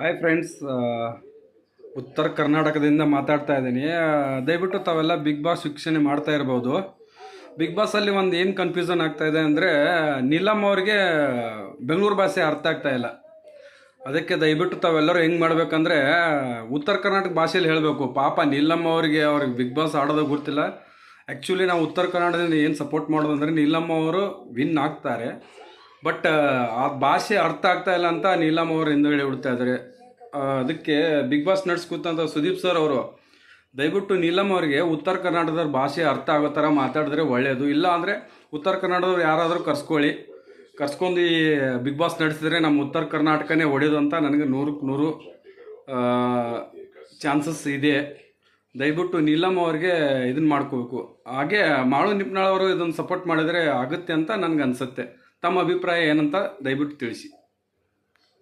Hi friends ಉತ್ತರ ಕರ್ನಾಟಕದಿಂದ ಮಾತಾಡ್ತಾ ಇದ್ದೀನಿ. ದಯವಿಟ್ಟು ತಾವೆಲ್ಲ ಬಿಗ್ ಬಾಸ್ ವೀಕ್ಷಣೆ ಮಾಡ್ತಾ ಇರ್ಬೋದು. ಬಿಗ್ ಬಾಸಲ್ಲಿ ಒಂದು ಏನು ಕನ್ಫ್ಯೂಷನ್ ಆಗ್ತಾ ಇದೆ ಅಂದರೆ ನೀಲಮ್ ಅವ್ರಿಗೆ ಬೆಂಗಳೂರು ಭಾಷೆ ಅರ್ಥ ಆಗ್ತಾ ಇಲ್ಲ. ಅದಕ್ಕೆ ದಯವಿಟ್ಟು ತಾವೆಲ್ಲರೂ ಹೆಂಗೆ ಮಾಡಬೇಕಂದ್ರೆ, ಉತ್ತರ ಕರ್ನಾಟಕ ಭಾಷೆಯಲ್ಲಿ ಹೇಳಬೇಕು. ಪಾಪ ನೀಲಮ್ ಅವರಿಗೆ, ಅವ್ರಿಗೆ ಬಿಗ್ ಬಾಸ್ ಆಡೋದು ಗೊತ್ತಿಲ್ಲ. ಆ್ಯಕ್ಚುಲಿ ನಾವು ಉತ್ತರ ಕನ್ನಡದಿಂದ ಏನು ಸಪೋರ್ಟ್ ಮಾಡೋದು ಅಂದರೆ ನೀಲಮ್ಮ ಅವರು ವಿನ್ ಆಗ್ತಾರೆ. ಬಟ್ ಆ ಭಾಷೆ ಅರ್ಥ ಆಗ್ತಾ ಇಲ್ಲ ಅಂತ ನೀಲಮ್ ಅವರು ಹಿಂದುಗಡೆ ಬಿಡ್ತಾ ಇದ್ದಾರೆ ಅದಕ್ಕೆ ಬಿಗ್ ಬಾಸ್ ನಡ್ಸ್ಕೊತಂತ ಸುದೀಪ್ ಸರ್ ಅವರು, ದಯವಿಟ್ಟು ನೀಲಮ್ ಅವರಿಗೆ ಉತ್ತರ ಕರ್ನಾಟಕದ ಭಾಷೆ ಅರ್ಥ ಆಗೋ ಥರ ಮಾತಾಡಿದ್ರೆ ಒಳ್ಳೆಯದು ಇಲ್ಲ ಅಂದರೆ ಉತ್ತರ ಕರ್ನಾಟಕದವ್ರು ಯಾರಾದರೂ ಕರ್ಸ್ಕೊಳ್ಳಿ. ಕರ್ಸ್ಕೊಂಡು ಈ ಬಿಗ್ ಬಾಸ್ ನಡೆಸಿದ್ರೆ ನಮ್ಮ ಉತ್ತರ ಕರ್ನಾಟಕನೇ ಒಡೆಯೋದು ಅಂತ ನನಗೆ ನೂರಕ್ಕೆ ನೂರು ಚಾನ್ಸಸ್ ಇದೆ. ದಯವಿಟ್ಟು ನೀಲಮ್ ಅವ್ರಿಗೆ ಇದನ್ನ ಮಾಡ್ಕೋಬೇಕು. ಹಾಗೆ ಮಾಳು ನಿಪ್ನಾಳವರು ಇದನ್ನು ಸಪೋರ್ಟ್ ಮಾಡಿದರೆ ಆಗುತ್ತೆ ಅಂತ ನನಗೆ ಅನಿಸುತ್ತೆ ತಮ್ಮ ಅಭಿಪ್ರಾಯ ಏನಂತ ದಯವಿಟ್ಟು ತಿಳಿಸಿ.